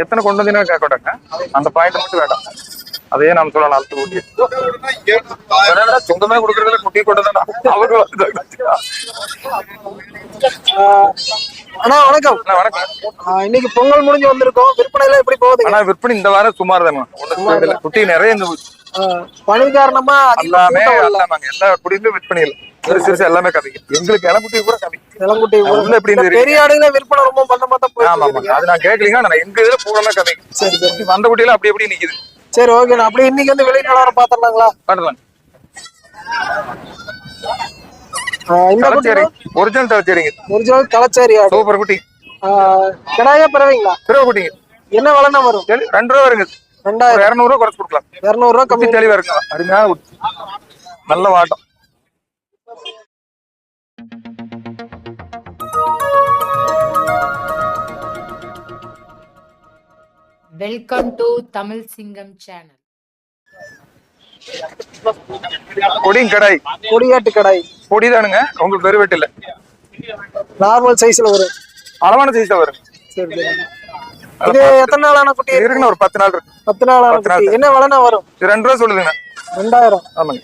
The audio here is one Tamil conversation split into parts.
எத்தனை கொண்டு வந்தீங்கன்னா கேட்க மாட்டாங்க அந்த பாயிண்ட் மட்டும் வேண்டாம். அதையே நம்ம சொல்லலாம் அழுத்து ஊட்டி சொந்தமே கொடுக்கறதுல குட்டி கொண்டு வந்தா அவங்க ஆஹ் அண்ணா வணக்கம். அண்ணா, வணக்கம். இன்னைக்கு பொங்கல் முடிஞ்சு வந்திருக்கோம். விற்பனை எல்லாம் எப்படி போகுதுங்க ஆனா விற்பனை இந்த வாரம் சுமார் தான்? குட்டி நிறைய இந்த பனி காரணமா எல்லாமே. எல்லாமே எல்லா குடியுமே விற்பனை இல்லை. சிறு சிறுசு எல்லாமே கம்மி. எங்களுக்கு இளங்குட்டி கூட கம்மி. இளங்குட்டி உள்ள தெரியும் பெரிய ஆடுகள விற்பனை ரொம்ப ஆமா ஆமா. அது நான் கேட்கலீங்க எங்க இதுல சரி சரி. வந்த குட்டியில அப்படி எப்படி நிக்குது. சரி ஓகேண்ணா அப்படியே இன்னைக்கு வந்து விலை நிலவரம் குட்டி தலைச்சேரி ஒரிஜினல் தலைச்சேரிங்க ஒரிஜினல் தலைச்சேரி சூப்பர் குட்டி. கிடாயா பிறவைங்களா? பிறகு குட்டிங்க என்ன விலைண்ணா வரும்? ரெண்டு ரூபா வருங்க. ரெண்டாயிரம். இருநூறு ரூபா குறைச்சு கொடுக்கலாம். இருநூறு ரூபா குட்டி கம்மி தெளிவா இருக்குங்க. அருமையான நல்ல வாட்டம். வெல்கம் டு தமிழ் சிங்கம் சேனல் கொடியும் கடாய். கொடியாட்டு கடாய். பொடி தானுங்க உங்களுக்கு பெருவெட்டு இல்ல. நார்மல் சைஸ்ல வரும். அளவான சைஸ் தான் வரும். சரி சரி. இது எத்தனை நாளான குட்டி? இருக்கு? இருக்குன்னு ஒரு பத்து நாள் இருக்கு. பத்து நாளான குட்டி. என்ன விலைண்ணா வரும்? ரெண்டு ரூபா சொல்லுதுங்க. ரெண்டாயிரம். ஆமாங்க.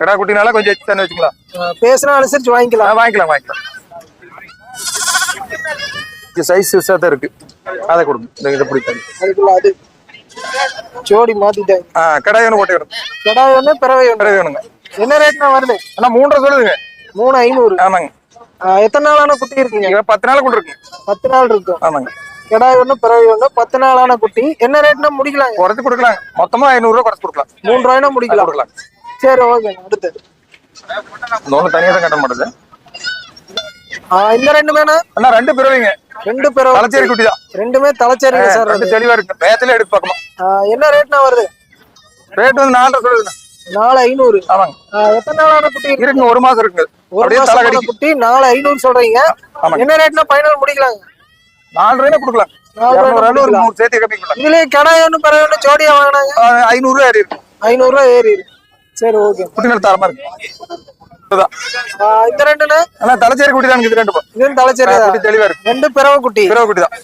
கடா குட்டினால கொஞ்சம் எச்சு தானே வச்சுக்கலாம். பேசினா அனுசரிச்சு வாங்கிக்கலாம். வாங்கிக்கலாம் வாங்கிக்கலாம். சைஸ் சிறுசா தான் இருக்கு. அதை கொடுங்க. இதை பிடிக்காது அதுக்குள்ள அது ஜோடி மாத்திட்டாங்க ஆ கடாய் ஒன்று போட்டு விடுங்க கடாய் ஒண்ணு பிறவை பிறகு வேணுங்க. என்ன ரேட்னா வருது? ஆனா மூன்றரை சொல்லுதுங்க. மூணு ஐநூறு. ஆமாங்க. எத்தனை நாளான குட்டி இருக்குங்க? பத்து நாள் கொண்டு இருக்குங்க பத்து நாள் இருக்கும் ஆமாங்க. கிடாய் ஒண்ணு பிறவை ஒண்ணு பத்து நாளான குட்டி. என்ன ரேட்னா முடிக்கலாங்க? குறைச்சு கொடுக்கலாம். மொத்தமா ஐநூறு ரூபா குறைச்சு கொடுக்கலாம். மூணு ரூபாய்னா முடிக்கலாம் கொடுக்கலாம். சரி ஓகே அடுத்து இந்த ஒண்ணு தனியா தான் கட்ட மாட்டேது. இந்த ரெண்டு வேணா அண்ணா ரெண்டு பிறவைங்க. ரெண்டு பிறவை தலைச்சேரி குட்டி தான். ரெண்டுமே தலைச்சேரிங்க சார் ரெண்டு தெளிவா இருக்கு. மேத்துல எடுத்து பார்க்கணும். ஆஹ் என்ன ரேட்னா வருது? ரேட் வந்து நாலரை சொல்லுதுங்க நாலு ஐநூறு. ஆமாங்க. எத்தனை நாளான குட்டி இருக்கு? இருக்குங்க ஒரு மாசம் இருக்குங்க. ஒரு கடிக்கு குட்டி நாலு ஐநூறு சொல்றீங்க. என்ன ரேட்னா ஃபைனல் முடிக்கலாங்க? நாலு ரூபாய் கொடுக்கலாம் இதுலயே கடாய் ஒண்ணு பிறவை ஒண்ணு ஜோடியா வாங்கினாங்க. ஐநூறு ரூபாய் ஏறி இருக்கு. ஐநூறு ரூபாய் ஏறி இருக்கு. சரி ஓகே குட்டி நல்ல தரமா இருக்கு. இந்த ரெண்டுண்ணே ஆனா தலைச்சேரி குட்டி தான் இது ரெண்டு. இது தலைச்சேரி. குட்டி தெளிவா இருக்கு. ரெண்டு பிறவை குட்டி. பிறகு குட்டி தான்.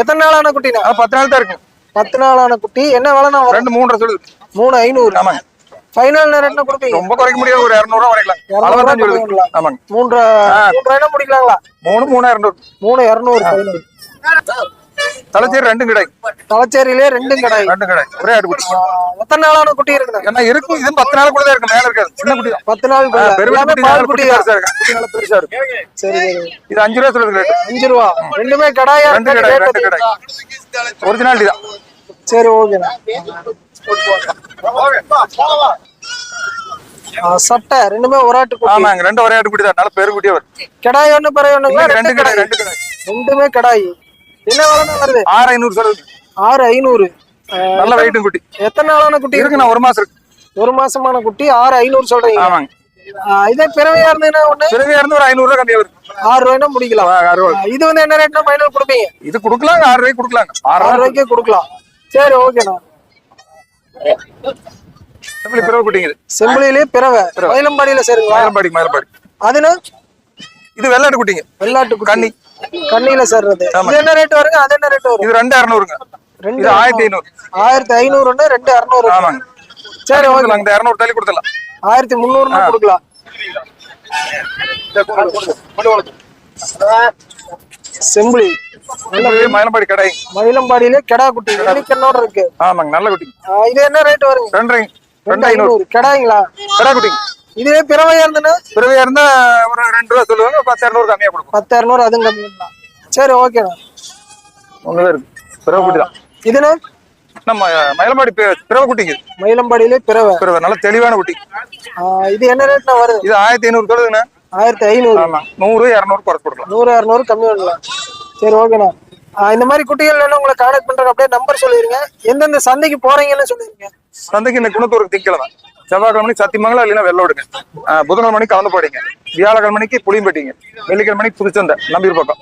எத்தனை நாளான குட்டினா? பத்து நாள் தான் இருக்கு. பத்து நாளான குட்டி. என்ன விலைனா ரெண்டு மூன்றரை சொல்லுது. மூணு ஐநூறு. ஆமாங்க. ஃபைனல் ரேட்னா கொடுப்பீங்க? ரொம்ப குறைக்க முடியாது ஒரு இரநூறுவா குறைக்கலாம். இருநூறு அளவா ரூபா தான் சொல்லுது. ஆமாங்க. மூன்று முடிக்கலாங்களா? மூணு மூணாயிரம் ரூபாய் மூணு இரநூறு தலைச்சேரி ரெண்டும் கிடை. தலைச்சேரியிலே ரெண்டும் கடாய் ரெண்டும் கடை. ஒரே ஆடு குட்டி எத்தனை நாளான குட்டி இருக்குண்ணா? ஏன்னா இருக்கும். இது பத்து நாள் கூட தான் இருக்கு மேல இருக்காது. சின்ன குட்டி பத்து நாள் குட்டி பால் குட்டி பெருசா இருக்கு குட்டி நல்லா பெருசா இருக்கு சரி சரி. இது அஞ்சு ரூபா சொல்லுது ரேட்டு அஞ்சு ரூபா. ரெண்டுமே கடாயா ரெண்டு இருக்கா? கடை ரெண்டு கடை. ஒரிஜினாலிட்டி தான். சரி ஓகேண்ணா ஆஹ் சட்டை. ரெண்டுமே ஒராட்டு குட்டி. ஆமாங்க. ரெண்டு ஒரே ஆடு குட்டி தான். நல்ல பெரு குட்டியா வரும். கடாய் ஒண்ணு பிறகு ஒண்ணுங்களா? ரெண்டு ரெண்டு கடை கடாய். ரெண்டு கடை. ரெண்டுமே கடாய். என்ன விலைண்ணா வருது? ஆறு ஐநூறு சொல்லுது. ஆறு ஐநூறு. நல்ல வெயிட்டும் குட்டி. எத்தனை நாளான குட்டி இருக்கு இருக்குண்ணா ஒரு மாசம் இருக்கு. ஒரு மாசமான குட்டி ஆறு ஐநூறு சொல்றீங்க. ஆமாங்க. இதே பிறவையா இருந்ததுன்னா ஒண்ணு? பிறகு இருந்து ஒரு ஐநூறு ரூபா கம்மியா வரும் ஆறு ரூபாய்னா முடிக்கலாம். இது வந்து என்ன ரேட்னா ஃபைனல் கொடுப்பீங்க? இது கொடுக்கலாங்க ஆறு ரூபாய்க்கு கொடுக்கலாங்க. ஆறு ஆறு ரூபாய் ரூபாய்க்கே கொடுக்கலாம். சரி ஓகேண்ணா பிறகு குட்டிங்க செம்பிளிலே பிறவை. மயிலம்பாடியில சேருங்களா? மயிலம்பாடி மயிலம்பாடி. அதுனா இது வெள்ளாட்டு குட்டிங்க. வெள்ளாட்டு குட்டி. கன்னி. கண்ணியில சேர்றது இது என்ன ரேட் வருங்க? அது என்ன ரேட் வரும்? இது ரெண்டு இரநூறுங்க ரெண்டு ஆயிரத்தி ஐநூறு. ஆயிரத்தி ஐநூறுன்னு ரெண்டு அறுநூறு. ஆமாங்க. சரி ஓகே. இந்த இரநூறு தள்ளி கொடுத்துடலாம். ஆயிரத்தி முந்நூறுனா கொடுக்கலாம். செம்பிளி மயிலம்பாடி கடை. மயிலம்பாடியிலே கெடா குட்டி வெள்ளிக்கண்ணோட இருக்கு. ஆமாங்க நல்ல குட்டி. இது என்ன ரேட் வருங்க? ரெண்டு ரெண்டு ஐநூறு. ஐநூறு. கெடாங்களா? கடை குட்டிங்க இதுவே பிறவையா இருந்ததுன்னா பிறவையா இருந்தா ஒரு ரெண்டு ரூபா சொல்லுவாங்க பத்து இரநூறு கம்மியா கொடுக்கும். பத்து இரநூறு அதுவும் கம்மி பண்ணலாம் சரி ஓகேண்ணா ஒண்ணுதான் இருக்கு. பிறவை குட்டி தான். இதுனா நம்ம மயிலம்பாடி பிறவை குட்டிங்க இது. மயிலம்பாடியிலே பிறவை. பிறவை நல்ல தெளிவான குட்டி. இது என்ன ரேட்னா வருது? இது ஆயிரத்தி ஐநூறு சொல்லுதுண்ணா. ஆயிரத்தி ஐநூறு. ஆமா நூறு இரநூறு குறைச்சு கொடுக்கலாம். நூறு இரநூறு கம்மி பண்ணலாம். சரி ஓகேண்ணா இந்த மாதிரி குட்டிகள் உங்களை கான்டாக்ட் பண்றாங்க அப்படியே நம்பர் சொல்லிருங்க. எந்தெந்த சந்தைக்கு போறீங்கன்னு சொல்லிருங்க. சந்தைக்கு இந்த குணத்தூருக்கு திங்கிழமை செவ்வாய்க்கிழமை சத்தியமங்கலம் இல்லைன்னா வெள்ளோடுங்க. புதன்கிழமை கலந்து போடிங்க வியாழக்கிழமைக்கு புளியம்பட்டிங்க. வெள்ளிக்கிழமைக்கு புதுச்சந்தை நம்பியூர் பக்கம்.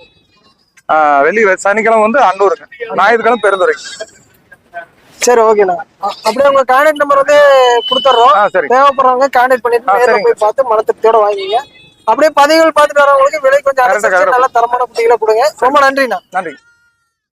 வெள்ளி சனிக்கிழமை வந்து அன்னூருங்க. ஞாயிற்றுக்கிழமை பெருந்துறை. சரி ஓகேண்ணா அப்படியே உங்க கான்டாக்ட் நம்பர் வந்து கொடுத்துட்றோம் தேவைப்படுறவங்க கான்டாக்ட் பண்ணிட்டு. போய் பார்த்து மன திருப்தியோட வாங்கிங்க அப்படியே பதிவுகள் பார்த்துட்டு வரவங்களுக்கு விலை கொஞ்சம். நல்ல தரமான குட்டிகளை கொடுங்க. ரொம்ப நன்றிண்ணா. நன்றி.